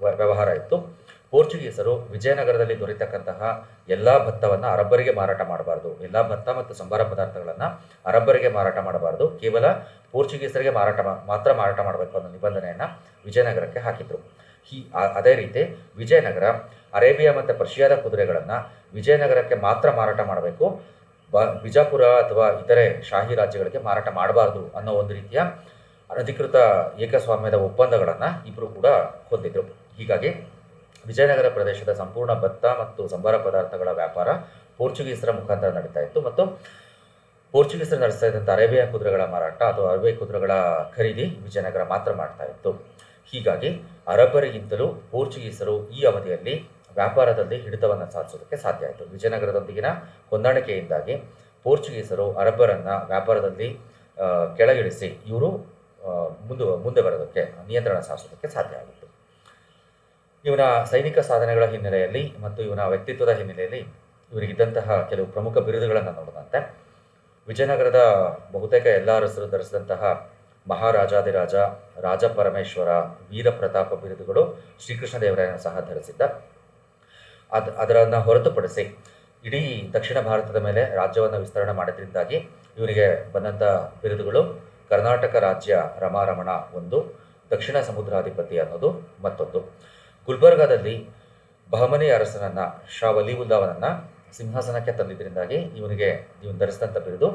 ವ್ಯ- ವ್ಯವಹಾರ ಇತ್ತು. ಪೋರ್ಚುಗೀಸರು ವಿಜಯನಗರದಲ್ಲಿ ದೊರೆತಕ್ಕಂತಹ ಎಲ್ಲ ಭತ್ತವನ್ನು ಅರಬ್ಬರಿಗೆ ಮಾರಾಟ ಮಾಡಬಾರ್ದು. ಎಲ್ಲ ಭತ್ತ ಮತ್ತು ಸಂಬಾರ ಪದಾರ್ಥಗಳನ್ನು ಅರಬ್ಬರಿಗೆ ಮಾರಾಟ ಮಾಡಬಾರ್ದು. ಕೇವಲ ಪೋರ್ಚುಗೀಸರಿಗೆ ಮಾರಾಟ ಮಾತ್ರ ಮಾರಾಟ ಮಾಡಬೇಕು ಅನ್ನೋ ನಿಬಂಧನೆಯನ್ನು ವಿಜಯನಗರಕ್ಕೆ ಹಾಕಿದ್ರು. ಹೀ ಅದೇ ರೀತಿ ವಿಜಯನಗರ, ಅರೇಬಿಯಾ ಮತ್ತು ಪರ್ಷಿಯಾದ ಕುದುರೆಗಳನ್ನು ವಿಜಯನಗರಕ್ಕೆ ಮಾತ್ರ ಮಾರಾಟ ಮಾಡಬೇಕು. ಬ, ಬಿಜಾಪುರ ಅಥವಾ ಇತರೆ ಶಾಹಿ ರಾಜ್ಯಗಳಿಗೆ ಮಾರಾಟ ಮಾಡಬಾರ್ದು ಅನ್ನೋ ಒಂದು ರೀತಿಯ ಅನಧಿಕೃತ ಏಕಸ್ವಾಮ್ಯದ ಒಪ್ಪಂದಗಳನ್ನು ಇಬ್ಬರು ಕೂಡ ಹೊಂದಿದ್ರು. ಹೀಗಾಗಿ ವಿಜಯನಗರ ಪ್ರದೇಶದ ಸಂಪೂರ್ಣ ಭತ್ತ ಮತ್ತು ಸಂಬಾರ ಪದಾರ್ಥಗಳ ವ್ಯಾಪಾರ ಪೋರ್ಚುಗೀಸರ ಮುಖಾಂತರ ನಡೀತಾ ಇತ್ತು ಮತ್ತು ಪೋರ್ಚುಗೀಸರು ನಡೆಸ್ತಾ ಇದ್ದಂಥ ಅರೇಬಿಯಾ ಕುದುರೆಗಳ ಮಾರಾಟ ಅಥವಾ ಅರೇಬಿಯಾ ಕುದುರೆಗಳ ಖರೀದಿ ವಿಜಯನಗರ ಮಾತ್ರ ಮಾಡ್ತಾ ಇತ್ತು. ಹೀಗಾಗಿ ಅರಬ್ಬರಿಗಿಂತಲೂ ಪೋರ್ಚುಗೀಸರು ಈ ಅವಧಿಯಲ್ಲಿ ವ್ಯಾಪಾರದಲ್ಲಿ ಹಿಡಿತವನ್ನು ಸಾಧಿಸೋದಕ್ಕೆ ಸಾಧ್ಯ ಆಯಿತು. ವಿಜಯನಗರದೊಂದಿಗಿನ ಹೊಂದಾಣಿಕೆಯಿಂದಾಗಿ ಪೋರ್ಚುಗೀಸರು ಅರಬ್ಬರನ್ನು ವ್ಯಾಪಾರದಲ್ಲಿ ಕೆಳಗಿಳಿಸಿ ಇವರು ಮುಂದೆ ಮುಂದೆ ಬರೋದಕ್ಕೆ, ನಿಯಂತ್ರಣ ಸಾಧಿಸೋದಕ್ಕೆ ಸಾಧ್ಯ ಆಗಿತ್ತು. ಇವನ ಸೈನಿಕ ಸಾಧನೆಗಳ ಹಿನ್ನೆಲೆಯಲ್ಲಿ ಮತ್ತು ಇವನ ವ್ಯಕ್ತಿತ್ವದ ಹಿನ್ನೆಲೆಯಲ್ಲಿ ಇವರಿಗಿದ್ದಂತಹ ಕೆಲವು ಪ್ರಮುಖ ಬಿರುದುಗಳನ್ನು ನೋಡಿದಂತೆ ವಿಜಯನಗರದ ಬಹುತೇಕ ಎಲ್ಲ ಅರಸರು ಧರಿಸಿದಂತಹ ಮಹಾರಾಜಾದಿರಾಜ ರಾಜ ಪರಮೇಶ್ವರ ವೀರ ಪ್ರತಾಪ ಬಿರುದುಗಳು ಶ್ರೀಕೃಷ್ಣದೇವರಾಯನ ಸಹ ಧರಿಸಿದ್ದ. ಅದ್, ಅದರನ್ನು ಹೊರತುಪಡಿಸಿ ಇಡೀ ದಕ್ಷಿಣ ಭಾರತದ ಮೇಲೆ ರಾಜ್ಯವನ್ನು ವಿಸ್ತರಣೆ ಮಾಡಿದ್ರಿಂದಾಗಿ ಇವರಿಗೆ ಬಂದಂಥ ಬಿರುದುಗಳು ಕರ್ನಾಟಕ ರಾಜ್ಯ ರಮಾರಮಣ ಒಂದು, ದಕ್ಷಿಣ ಸಮುದ್ರಾಧಿಪತಿ ಅನ್ನೋದು ಮತ್ತೊಂದು. ಗುಲ್ಬರ್ಗಾದಲ್ಲಿ ಬಹಮನಿ ಅರಸನನ್ನು ಶಾ ವಲಿವುಲ್ಲಾವನನ್ನ ಸಿಂಹಾಸನಕ್ಕೆ ತಂದಿದ್ದರಿಂದಾಗಿ ಇವನಿಗೆ ಇವನು ಧರಿಸಿದಂಥ ಬಿರುದು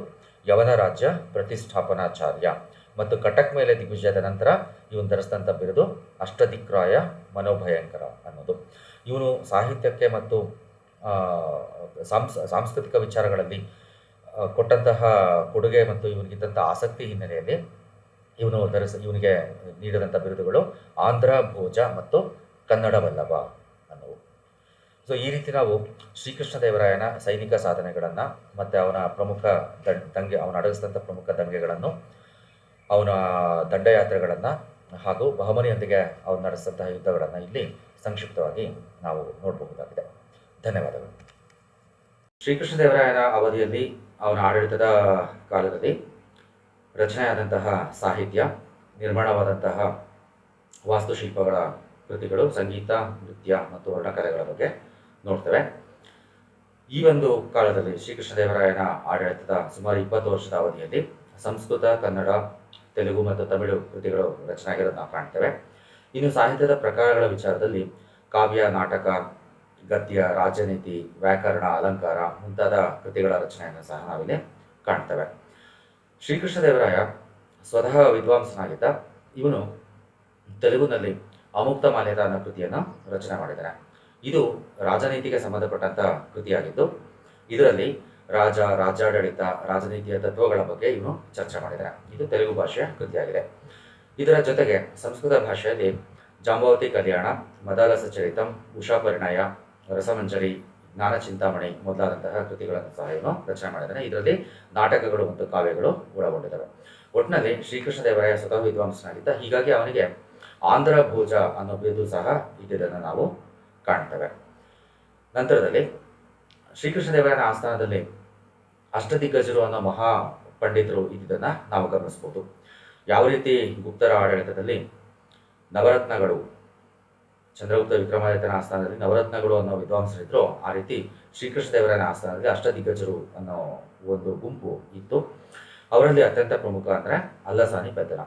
ಯವನ ರಾಜ್ಯ ಪ್ರತಿಷ್ಠಾಪನಾಚಾರ್ಯ. ಮತ್ತು ಕಟಕ್ ಮೇಲೆ ದಿಗ್ವಿಜಯದ ನಂತರ ಇವನು ಧರಿಸಿದಂಥ ಬಿರುದು ಅಷ್ಟದಿಕ್ರಾಯ ಮನೋಭಯಂಕರ ಅನ್ನೋದು. ಇವನು ಸಾಹಿತ್ಯಕ್ಕೆ ಮತ್ತು ಸಾಂಸ್, ಸಾಂಸ್ಕೃತಿಕ ವಿಚಾರಗಳಲ್ಲಿ ಕೊಟ್ಟಂತಹ ಕೊಡುಗೆ ಮತ್ತು ಇವನಿಗಿದ್ದಂಥ ಆಸಕ್ತಿ ಹಿನ್ನೆಲೆಯಲ್ಲಿ ಇವನು ಧರಿಸ, ಇವನಿಗೆ ನೀಡಿದಂಥ ಬಿರುದುಗಳು ಆಂಧ್ರ, ಭೋಜ ಮತ್ತು ಕನ್ನಡ ವಲ್ಲಭ ಅನ್ನುವು. ಸೊ ಈ ರೀತಿ ನಾವು ಶ್ರೀಕೃಷ್ಣ ದೇವರಾಯನ ಸೈನಿಕ ಸಾಧನೆಗಳನ್ನು ಮತ್ತು ಅವನ ಪ್ರಮುಖ ದಂಗೆ, ಅವನ ಅಡಗಿಸಿದಂಥ ಪ್ರಮುಖ ದಂಗೆಗಳನ್ನು, ಅವನ ದಂಡಯಾತ್ರೆಗಳನ್ನು ಹಾಗೂ ಬಹಮನಿಯೊಂದಿಗೆ ಅವನು ನಡೆಸಿದಂತಹ ಯುದ್ಧಗಳನ್ನು ಇಲ್ಲಿ ಸಂಕ್ಷಿಪ್ತವಾಗಿ ನಾವು ನೋಡಬಹುದಾಗಿದೆ. ಧನ್ಯವಾದಗಳು. ಶ್ರೀಕೃಷ್ಣದೇವರಾಯನ ಅವಧಿಯಲ್ಲಿ ಅವನ ಆಡಳಿತದ ಕಾಲದಲ್ಲಿ ರಚನೆಯಾದಂತಹ ಸಾಹಿತ್ಯ, ನಿರ್ಮಾಣವಾದಂತಹ ವಾಸ್ತುಶಿಲ್ಪಗಳ ಕೃತಿಗಳು, ಸಂಗೀತ, ನೃತ್ಯ ಮತ್ತು ವರ್ಣಕಲೆಗಳ ಬಗ್ಗೆ ನೋಡ್ತೇವೆ. ಈ ಒಂದು ಕಾಲದಲ್ಲಿ ಶ್ರೀಕೃಷ್ಣದೇವರಾಯನ ಆಡಳಿತದ ಸುಮಾರು ಇಪ್ಪತ್ತು ವರ್ಷದ ಅವಧಿಯಲ್ಲಿ ಸಂಸ್ಕೃತ, ಕನ್ನಡ, ತೆಲುಗು ಮತ್ತು ತಮಿಳು ಕೃತಿಗಳು ರಚನೆ ಆಗಿರೋದನ್ನ ಕಾಣ್ತೇವೆ. ಇನ್ನು ಸಾಹಿತ್ಯದ ಪ್ರಕಾರಗಳ ವಿಚಾರದಲ್ಲಿ ಕಾವ್ಯ, ನಾಟಕ ಗದ್ಯ, ರಾಜನೀತಿ, ವ್ಯಾಕರಣ, ಅಲಂಕಾರ ಮುಂತಾದ ಕೃತಿಗಳ ರಚನೆಯನ್ನು ಸಹ ನಾವಿಲ್ಲಿ ಕಾಣ್ತೇವೆ. ಶ್ರೀಕೃಷ್ಣದೇವರಾಯ ಸ್ವತಃ ವಿದ್ವಾಂಸನಾಗಿದ್ದ ಇವನು ತೆಲುಗುನಲ್ಲಿ ಅಮುಕ್ತ ಮಾಲ್ಯದ ಅನ್ನೋ ಕೃತಿಯನ್ನು ರಚನೆ ಮಾಡಿದ್ದಾರೆ ಇದು ರಾಜನೀತಿಗೆ ಸಂಬಂಧಪಟ್ಟಂತ ಕೃತಿಯಾಗಿದ್ದು, ಇದರಲ್ಲಿ ರಾಜ, ರಾಜ್ಯಾಡಳಿತ, ರಾಜನೀತಿಯ ತತ್ವಗಳ ಬಗ್ಗೆ ಇವನು ಚರ್ಚೆ ಮಾಡಿದ್ದಾರೆ ಇದು ತೆಲುಗು ಭಾಷೆಯ ಕೃತಿಯಾಗಿದೆ. ಇದರ ಜೊತೆಗೆ ಸಂಸ್ಕೃತ ಭಾಷೆಯಲ್ಲಿ ಜಾಂಬಾವತಿ ಕಲ್ಯಾಣ, ಮದಾಲಸ ಚರಿತಂ, ಉಷಾ ಪರಿಣಯ ರಸಮಂಜರಿ, ಜ್ಞಾನ ಚಿಂತಾಮಣಿ ಮೊದಲಾದಂತಹ ಕೃತಿಗಳನ್ನು ಸಹ ಇವನು ರಚನೆ ಮಾಡಿದ್ದಾನೆ ಇದರಲ್ಲಿ ನಾಟಕಗಳು ಮತ್ತು ಕಾವ್ಯಗಳು ಒಳಗೊಂಡಿದ್ದಾವೆ. ಒಟ್ಟಿನಲ್ಲಿ ಶ್ರೀಕೃಷ್ಣದೇವರಾಯ ಸ್ವತಃ ವಿದ್ವಾಂಸನಾಗಿದ್ದ, ಹೀಗಾಗಿ ಅವನಿಗೆ ಆಂಧ್ರ ಭೋಜ ಅನ್ನೋ ಬಿರುದು ಸಹ ಇದ್ದಿದ್ದನ್ನು ನಾವು ಕಾಣ್ತೇವೆ. ನಂತರದಲ್ಲಿ ಶ್ರೀಕೃಷ್ಣದೇವರಾಯನ ಆಸ್ಥಾನದಲ್ಲಿ ಅಷ್ಟದಿಗ್ಗಜರು ಅನ್ನೋ ಮಹಾ ಪಂಡಿತರು ಇದ್ದಿದ್ದನ್ನು ನಾವು ಗಮನಿಸ್ಬೋದು ಯಾವ ರೀತಿ ಗುಪ್ತರ ಆಡಳಿತದಲ್ಲಿ ನವರತ್ನಗಳು ಚಂದ್ರಗುಪ್ತ ವಿಕ್ರಮಾದಿತ್ಯನ ಆಸ್ಥಾನದಲ್ಲಿ ನವರತ್ನಗಳು ಅನ್ನೋ ವಿದ್ವಾಂಸರಿದ್ರು. ಆ ರೀತಿ ಶ್ರೀಕೃಷ್ಣ ದೇವರನ ಆಸ್ಥಾನದಲ್ಲಿ ಅಷ್ಟದಿಗ್ಗಜರು ಅನ್ನೋ ಒಂದು ಗುಂಪು ಇತ್ತು. ಅವರಲ್ಲಿ ಅತ್ಯಂತ ಪ್ರಮುಖ ಅಂದರೆ ಅಲ್ಲಸಾನಿ ಪೆದ್ದನ.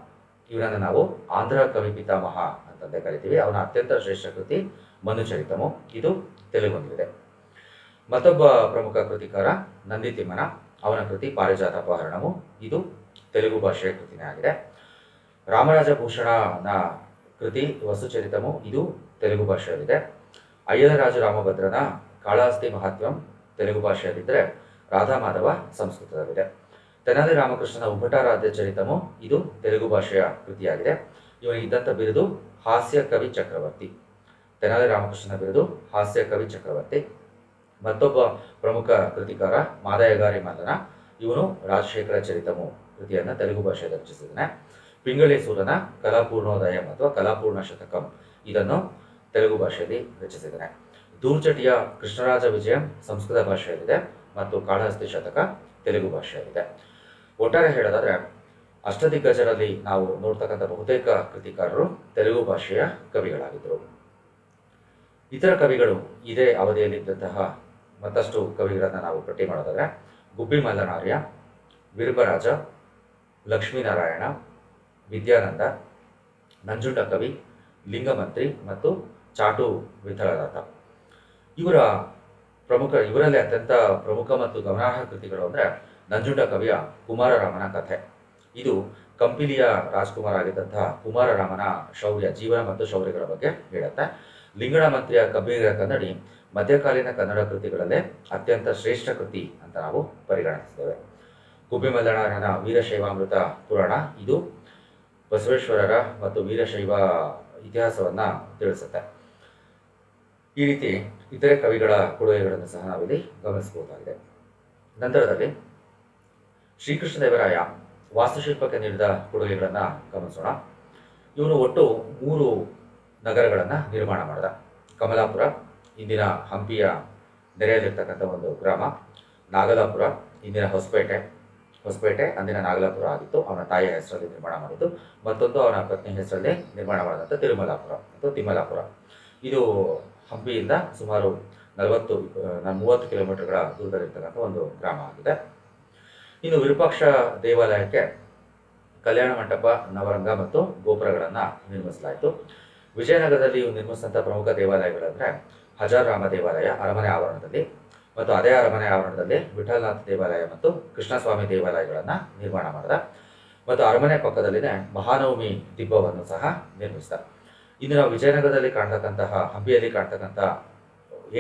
ಇವನನ್ನು ನಾವು ಆಂಧ್ರ ಕವಿ ಪಿತಾಮಹ ಅಂತಂದೇ ಕರಿತೀವಿ. ಅವನ ಅತ್ಯಂತ ಶ್ರೇಷ್ಠ ಕೃತಿ ಮನುಚರಿತಮು. ಇದು ತೆಲುಗುನಲ್ಲಿದೆ. ಮತ್ತೊಬ್ಬ ಪ್ರಮುಖ ಕೃತಿಕಾರ ನಂದಿತಿಮ್ಮನ. ಅವನ ಕೃತಿ ಪಾರಿಜಾತ ಅಪಹರಣವು ಇದು ತೆಲುಗು ಭಾಷೆಯ ಕೃತಿನೇ ಆಗಿದೆ. ರಾಮರಾಜ ಭೂಷಣನ ಕೃತಿ ವಸುಚರಿತಮು, ಇದು ತೆಲುಗು ಭಾಷೆಯಲ್ಲಿದೆ. ಅಯ್ಯಲರಾಜ ರಾಮಭದ್ರನ ಕಾಳಾಸ್ತಿ ಮಹಾತ್ಮ್ಯಂ ತೆಲುಗು ಭಾಷೆಯಲ್ಲಿದ್ದರೆ ರಾಧಾ ಮಾಧವ ಸಂಸ್ಕೃತದಲ್ಲಿದೆ. ತೆನಾಲಿ ರಾಮಕೃಷ್ಣನ ಉಭಟಾರಾಧ್ಯ ಚರಿತಮು, ಇದು ತೆಲುಗು ಭಾಷೆಯ ಕೃತಿಯಾಗಿದೆ. ಇವನಿಗಿದ್ದಂಥ ಬಿರುದು ಹಾಸ್ಯ ಕವಿ ಚಕ್ರವರ್ತಿ. ತೆನಾಲಿ ರಾಮಕೃಷ್ಣನ ಬಿರುದು ಹಾಸ್ಯ ಕವಿ ಚಕ್ರವರ್ತಿ. ಮತ್ತೊಬ್ಬ ಪ್ರಮುಖ ಕೃತಿಕಾರ ಮಾದಯಗಾರಿ ಮಲ್ಲನ. ಇವನು ರಾಜಶೇಖರ ಚರಿತಮು ಕೃತಿಯನ್ನು ತೆಲುಗು ಭಾಷೆಯಲ್ಲಿ ರಚಿಸಿದ್ದಾನೆ. ಪಿಂಗಳಿ ಸೂರನ ಕಲಾಪೂರ್ಣೋದಯ ಅಥವಾ ಕಲಾಪೂರ್ಣ ಶತಕಂ. ಇದನ್ನು ತೆಲುಗು ಭಾಷೆಯಲ್ಲಿ ರಚಿಸಿದ್ದಾರೆ. ದೂರ್ಜಟಿಯ ಕೃಷ್ಣರಾಜ ವಿಜಯ ಸಂಸ್ಕೃತ ಭಾಷೆಯಲ್ಲಿದೆ ಮತ್ತು ಕಾಳಹಸ್ತಿ ಶತಕ ತೆಲುಗು ಭಾಷೆಯಲ್ಲಿದೆ. ಒಟ್ಟಾರೆ ಹೇಳೋದಾದ್ರೆ, ಅಷ್ಟದಿಗ್ಗಜರಲ್ಲಿ ನಾವು ನೋಡ್ತಕ್ಕಂಥ ಬಹುತೇಕ ಕೃತಿಕಾರರು ತೆಲುಗು ಭಾಷೆಯ ಕವಿಗಳಾಗಿದ್ದರು. ಇತರ ಕವಿಗಳು ಇದೇ ಅವಧಿಯಲ್ಲಿದ್ದಂತಹ ಮತ್ತಷ್ಟು ಕವಿಗಳನ್ನು ನಾವು ಪಟ್ಟಿ ಮಾಡೋದಾದರೆ ಗುಬ್ಬಿ ಮಲ್ಲನಾರ್ಯ ವಿರೂಪರಾಜ, ಲಕ್ಷ್ಮೀನಾರಾಯಣ ವಿದ್ಯಾನಂದ, ನಂಜುಂಡ ಕವಿ, ಲಿಂಗಮಂತ್ರಿ ಮತ್ತು ಚಾಟು ವಿಠಲನಾಥ. ಇವರ ಪ್ರಮುಖ, ಇವರಲ್ಲಿ ಅತ್ಯಂತ ಪ್ರಮುಖ ಮತ್ತು ಗಮನಾರ್ಹ ಕೃತಿಗಳು ಅಂದರೆ ನಂಜುಂಡ ಕವಿಯ ಕುಮಾರರಾಮನ ಕಥೆ. ಇದು ಕಂಪಿಲಿಯ ರಾಜ್ಕುಮಾರ್ ಆಗಿದ್ದಂತಹ ಕುಮಾರರಾಮನ ಶೌರ್ಯ, ಜೀವನ ಮತ್ತು ಶೌರ್ಯಗಳ ಬಗ್ಗೆ ಹೇಳುತ್ತೆ. ಲಿಂಗಣ ಮಂತ್ರಿಯ ಕಬೀರ ಕನ್ನಡಿ ಮಧ್ಯಕಾಲೀನ ಕನ್ನಡ ಕೃತಿಗಳಲ್ಲೇ ಅತ್ಯಂತ ಶ್ರೇಷ್ಠ ಕೃತಿ ಅಂತ ನಾವು ಪರಿಗಣಿಸ್ತೇವೆ. ಗುಬ್ಬಿ ಮಲ್ಲಣ್ಣನ ವೀರಶೈವಾಮೃತ ಪುರಾಣ, ಇದು ಬಸವೇಶ್ವರರ ಮತ್ತು ವೀರಶೈವ ಇತಿಹಾಸವನ್ನ ತಿಳಿಸುತ್ತೆ. ಈ ರೀತಿ ಇತರೆ ಕವಿಗಳ ಕೊಡುಗೆಗಳನ್ನು ಸಹ ನಾವಿಲ್ಲಿ ಗಮನಿಸಬಹುದಾಗಿದೆ. ನಂತರದಲ್ಲಿ ಶ್ರೀಕೃಷ್ಣದೇವರಾಯ ವಾಸ್ತುಶಿಲ್ಪಕ್ಕೆ ನೀಡಿದ ಕೊಡುಗೆಗಳನ್ನು ಗಮನಿಸೋಣ. ಇವನು ಒಟ್ಟು ಮೂರು ನಗರಗಳನ್ನು ನಿರ್ಮಾಣ ಮಾಡಿದ. ಕಮಲಾಪುರ, ಇಂದಿನ ಹಂಪಿಯ ನೆರೆಯಲ್ಲಿರ್ತಕ್ಕಂಥ ಒಂದು ಗ್ರಾಮ. ನಾಗಲಾಪುರ, ಇಂದಿನ ಹೊಸಪೇಟೆ. ಹೊಸಪೇಟೆ, ಅಂದಿನ ನಾಗಲಾಪುರ ಆಗಿತ್ತು. ಅವನ ತಾಯಿಯ ಹೆಸರಲ್ಲಿ ನಿರ್ಮಾಣ ಮಾಡಿದ್ದು. ಮತ್ತೊಂದು ಅವನ ಪತ್ನಿ ಹೆಸರಲ್ಲಿ ನಿರ್ಮಾಣ ಮಾಡಿದಂಥ ತಿರುಮಲಾಪುರ, ಅಥವಾ ತಿಮ್ಮಲಾಪುರ. ಇದು ಹಂಪಿಯಿಂದ ಸುಮಾರು ನಲವತ್ತು ಮೂವತ್ತು ಕಿಲೋಮೀಟರ್ಗಳ ದೂರದಲ್ಲಿರ್ತಕ್ಕಂಥ ಒಂದು ಗ್ರಾಮ ಆಗಿದೆ. ಇನ್ನು ವಿರೂಪಾಕ್ಷ ದೇವಾಲಯಕ್ಕೆ ಕಲ್ಯಾಣ ಮಂಟಪ, ನವರಂಗ ಮತ್ತು ಗೋಪುರಗಳನ್ನು ನಿರ್ಮಿಸಲಾಯಿತು. ವಿಜಯನಗರದಲ್ಲಿ ನಿರ್ಮಿಸಿದಂಥ ಪ್ರಮುಖ ದೇವಾಲಯಗಳಂದರೆ ಹಜಾರಾಮ ದೇವಾಲಯ, ಅರಮನೆ ಆವರಣದಲ್ಲಿ. ಮತ್ತು ಅದೇ ಅರಮನೆ ಆವರಣದಲ್ಲಿ ವಿಠಲನಾಥ ದೇವಾಲಯ ಮತ್ತು ಕೃಷ್ಣಸ್ವಾಮಿ ದೇವಾಲಯಗಳನ್ನು ನಿರ್ಮಾಣ ಮಾಡಿದ. ಮತ್ತು ಅರಮನೆ ಪಕ್ಕದಲ್ಲಿನೇ ಮಹಾನವಮಿ ದಿಬ್ಬವನ್ನು ಸಹ ನಿರ್ಮಿಸಿದ. ಇನ್ನು ನಾವು ವಿಜಯನಗರದಲ್ಲಿ ಕಾಣ್ತಕ್ಕಂತಹ, ಹಂಪಿಯಲ್ಲಿ ಕಾಣ್ತಕ್ಕಂಥ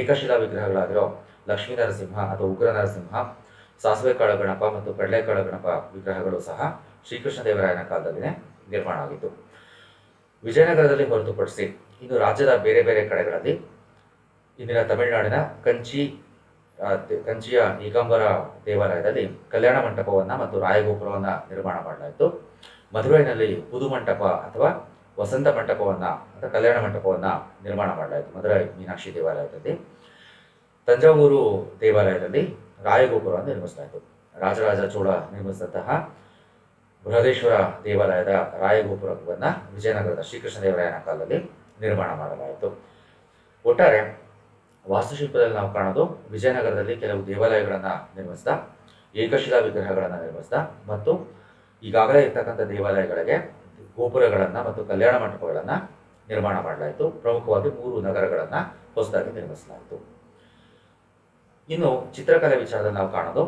ಏಕಶಿಲಾ ವಿಗ್ರಹಗಳಾಗಿರೋ ಲಕ್ಷ್ಮೀ ನರಸಿಂಹ ಅಥವಾ ಉಗ್ರ ನರಸಿಂಹ, ಸಾಸಿವೆ ಕಾಳು ಗಣಪ ಮತ್ತು ಕಡಲೆಕಾಳು ಗಣಪ ವಿಗ್ರಹಗಳು ಸಹ ಶ್ರೀಕೃಷ್ಣ ದೇವರಾಯನ ಕಾಲದಲ್ಲಿನೇ ನಿರ್ಮಾಣ ಆಗಿತ್ತು. ವಿಜಯನಗರದಲ್ಲಿ ಹೊರತುಪಡಿಸಿ ಇನ್ನು ರಾಜ್ಯದ ಬೇರೆ ಬೇರೆ ಕಡೆಗಳಲ್ಲಿ ಇಂದಿನ ತಮಿಳುನಾಡಿನ ಕಂಚಿ ಕಂಚಿಯ ಏಕಾಂಬರ ದೇವಾಲಯದಲ್ಲಿ ಕಲ್ಯಾಣ ಮಂಟಪವನ್ನು ಮತ್ತು ರಾಯಗೋಪುರವನ್ನು ನಿರ್ಮಾಣ ಮಾಡಲಾಯಿತು. ಮಧುರೈನಲ್ಲಿ ಪುದು ಮಂಟಪ ಅಥವಾ ವಸಂತ ಮಂಟಪವನ್ನು ಅಥವಾ ಕಲ್ಯಾಣ ಮಂಟಪವನ್ನು ನಿರ್ಮಾಣ ಮಾಡಲಾಯಿತು ಮಧುರೈ ಮೀನಾಕ್ಷಿ ದೇವಾಲಯದಲ್ಲಿ. ತಂಜಾವೂರು ದೇವಾಲಯದಲ್ಲಿ ರಾಯಗೋಪುರವನ್ನು ನಿರ್ಮಿಸಲಾಯಿತು. ರಾಜರಾಜ ಚೋಳ ನಿರ್ಮಿಸಿದಂತಹ ಬೃಹದೇಶ್ವರ ದೇವಾಲಯದ ರಾಯಗೋಪುರವನ್ನು ವಿಜಯನಗರದ ಶ್ರೀಕೃಷ್ಣ ದೇವರಾಯನ ಕಾಲದಲ್ಲಿ ನಿರ್ಮಾಣ ಮಾಡಲಾಯಿತು. ಒಟ್ಟಾರೆ ವಾಸ್ತುಶಿಲ್ಪದಲ್ಲಿ ನಾವು ಕಾಣೋದು ವಿಜಯನಗರದಲ್ಲಿ ಕೆಲವು ದೇವಾಲಯಗಳನ್ನು ನಿರ್ಮಿಸಿದ ಏಕಶಿಲಾ ವಿಗ್ರಹಗಳನ್ನು ನಿರ್ಮಿಸಿದ ಮತ್ತು ಈಗಾಗಲೇ ಇರ್ತಕ್ಕಂಥ ದೇವಾಲಯಗಳಿಗೆ ಗೋಪುರಗಳನ್ನು ಮತ್ತು ಕಲ್ಯಾಣ ಮಂಟಪಗಳನ್ನು ನಿರ್ಮಾಣ ಮಾಡಲಾಯಿತು. ಪ್ರಮುಖವಾಗಿ ಮೂರು ನಗರಗಳನ್ನು ಹೊಸದಾಗಿ ನಿರ್ಮಿಸಲಾಯಿತು. ಇನ್ನು ಚಿತ್ರಕಲೆ ವಿಚಾರದಲ್ಲಿ ನಾವು ಕಾಣೋದು,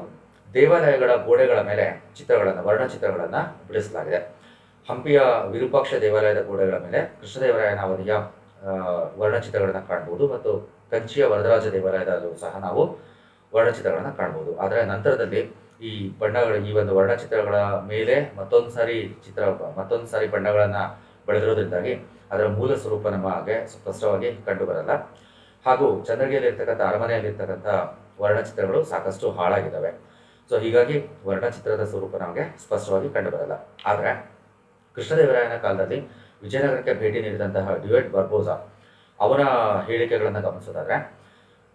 ದೇವಾಲಯಗಳ ಗೋಡೆಗಳ ಮೇಲೆ ಚಿತ್ರಗಳನ್ನು, ವರ್ಣಚಿತ್ರಗಳನ್ನು ಬಿಡಿಸಲಾಗಿದೆ. ಹಂಪಿಯ ವಿರೂಪಾಕ್ಷ ದೇವಾಲಯದ ಗೋಡೆಗಳ ಮೇಲೆ ಕೃಷ್ಣದೇವರಾಯನ ಅವಧಿಯ ವರ್ಣಚಿತ್ರಗಳನ್ನು ಕಾಣ್ಬೋದು ಮತ್ತು ಕಂಚಿಯ ವರದರಾಜ ದೇವಾಲಯದಲ್ಲೂ ಸಹ ನಾವು ವರ್ಣಚಿತ್ರಗಳನ್ನು ಕಾಣ್ಬೋದು. ಆದರೆ ನಂತರದಲ್ಲಿ ಈ ಬಣ್ಣಗಳ, ಈ ಒಂದು ವರ್ಣಚಿತ್ರಗಳ ಮೇಲೆ ಮತ್ತೊಂದು ಸಾರಿ ಚಿತ್ರ, ಮತ್ತೊಂದು ಸಾರಿ ಬಣ್ಣಗಳನ್ನು ಬೆಳೆದಿರೋದ್ರಿಂದಾಗಿ ಅದರ ಮೂಲ ಸ್ವರೂಪ ನಮಗೆ ಸ್ಪಷ್ಟವಾಗಿ ಕಂಡುಬರಲ್ಲ. ಹಾಗೂ ಚಂದ್ರಗಿರಿಯಲ್ಲಿರ್ತಕ್ಕಂಥ, ಅರಮನೆಯಲ್ಲಿರ್ತಕ್ಕಂಥ ವರ್ಣಚಿತ್ರಗಳು ಸಾಕಷ್ಟು ಹಾಳಾಗಿದ್ದಾವೆ. ಸೊ, ಹೀಗಾಗಿ ವರ್ಣಚಿತ್ರದ ಸ್ವರೂಪ ನಮಗೆ ಸ್ಪಷ್ಟವಾಗಿ ಕಂಡು ಬರಲ್ಲ ಆದರೆ ಕೃಷ್ಣದೇವರಾಯನ ಕಾಲದಲ್ಲಿ ವಿಜಯನಗರಕ್ಕೆ ಭೇಟಿ ನೀಡಿದಂತಹ ಡ್ಯುಯೆಟ್ ಬರ್ಬೋಸಾ ಅವನ ಹೇಳಿಕೆಗಳನ್ನು ಗಮನಿಸೋದಾದ್ರೆ,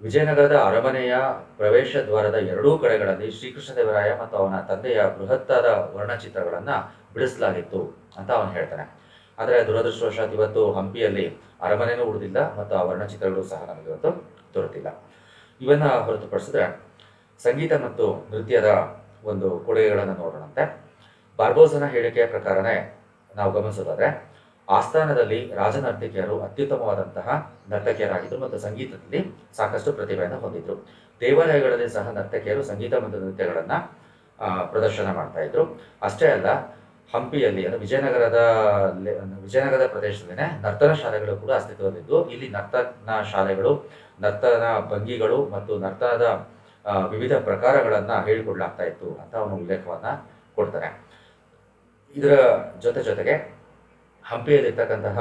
ವಿಜಯನಗರದ ಅರಮನೆಯ ಪ್ರವೇಶ ದ್ವಾರದ ಎರಡೂ ಕಡೆಗಳಲ್ಲಿ ಶ್ರೀಕೃಷ್ಣದೇವರಾಯ ಮತ್ತು ಅವನ ತಂದೆಯ ಬೃಹತ್ತಾದ ವರ್ಣಚಿತ್ರಗಳನ್ನು ಬಿಡಿಸಲಾಗಿತ್ತು ಅಂತ ಅವನು ಹೇಳ್ತಾನೆ. ಆದರೆ ದುರದೃಷ್ಟವಶಾತ್ ಇವತ್ತು ಹಂಪಿಯಲ್ಲಿ ಅರಮನೆನೂ ಉಳಿದಿಲ್ಲ ಮತ್ತು ಆ ವರ್ಣಚಿತ್ರಗಳು ಸಹ ನಮಗೆ ಇವತ್ತು ದೊರೆತಿಲ್ಲ. ಇವನ್ನ ಹೊರತುಪಡಿಸಿದ್ರೆ ಸಂಗೀತ ಮತ್ತು ನೃತ್ಯದ ಒಂದು ಕೊಡುಗೆಗಳನ್ನು ನೋಡೋಣಂತೆ. ಬಾರ್ಬೋಸನ ಹೇಳಿಕೆಯ ಪ್ರಕಾರನೇ ನಾವು ಗಮನಿಸೋದಾದ್ರೆ ಆಸ್ಥಾನದಲ್ಲಿ ರಾಜನರ್ತಕಿಯರು ಅತ್ಯುತ್ತಮವಾದಂತಹ ನರ್ತಕಿಯರಾಗಿದ್ದರು ಮತ್ತು ಸಂಗೀತದಲ್ಲಿ ಸಾಕಷ್ಟು ಪ್ರತಿಭೆಯನ್ನು ಹೊಂದಿದ್ರು. ದೇವಾಲಯಗಳಲ್ಲಿ ಸಹ ನರ್ತಕಿಯರು ಸಂಗೀತ ಮತ್ತು ನೃತ್ಯಗಳನ್ನು ಪ್ರದರ್ಶನ ಮಾಡ್ತಾ ಇದ್ರು. ಅಷ್ಟೇ ಅಲ್ಲ, ಹಂಪಿಯಲ್ಲಿ, ಅಂದರೆ ವಿಜಯನಗರದ ವಿಜಯನಗರದ ಪ್ರದೇಶದಲ್ಲೇ ನರ್ತನ ಶಾಲೆಗಳು ಕೂಡ ಅಸ್ತಿತ್ವದಲ್ಲಿದ್ದು. ಇಲ್ಲಿ ನರ್ತನ ಶಾಲೆಗಳು, ನರ್ತನ ಭಂಗಿಗಳು ಮತ್ತು ನರ್ತನದ ವಿವಿಧ ಪ್ರಕಾರಗಳನ್ನು ಹೇಳಿಕೊಡ್ಲಾಗ್ತಾ ಇತ್ತು ಅಂತ ಅವನು ಉಲ್ಲೇಖವನ್ನ ಕೊಡ್ತಾರೆ. ಇದರ ಜೊತೆ ಜೊತೆಗೆ ಹಂಪಿಯಲ್ಲಿರ್ತಕ್ಕಂತಹ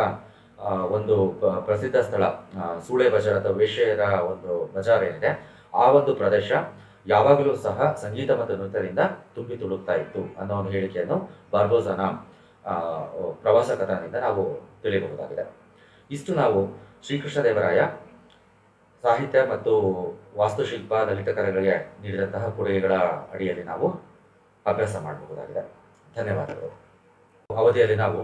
ಒಂದು ಪ್ರಸಿದ್ಧ ಸ್ಥಳ ಸೂಳೆ ಬಜಾರ್ ಅಥವಾ ವೇಶ್ಯರ ಒಂದು ಬಜಾರ್ ಏನಿದೆ, ಆ ಒಂದು ಪ್ರದೇಶ ಯಾವಾಗಲೂ ಸಹ ಸಂಗೀತ ಮತ್ತು ನೃತ್ಯದಿಂದ ತುಂಬಿ ತುಳುಕ್ತಾ ಇತ್ತು ಅನ್ನೋ ಒಂದು ಹೇಳಿಕೆಯನ್ನು ಬಾರ್ಬೋಸನ ಪ್ರವಾಸ ಕಥನದಿಂದ ನಾವು ತಿಳಿಯಬಹುದಾಗಿದೆ. ಇಷ್ಟು ನಾವು ಶ್ರೀಕೃಷ್ಣದೇವರಾಯ ಸಾಹಿತ್ಯ ಮತ್ತು ವಾಸ್ತುಶಿಲ್ಪ ಲಲಿತ ಕಲೆಗಳಿಗೆ ನೀಡಿದಂತಹ ಕೊಡುಗೆಗಳ ಅಡಿಯಲ್ಲಿ ನಾವು ಅಭ್ಯಾಸ ಮಾಡಬಹುದಾಗಿದೆ. ಧನ್ಯವಾದಗಳು. ಅವಧಿಯಲ್ಲಿ ನಾವು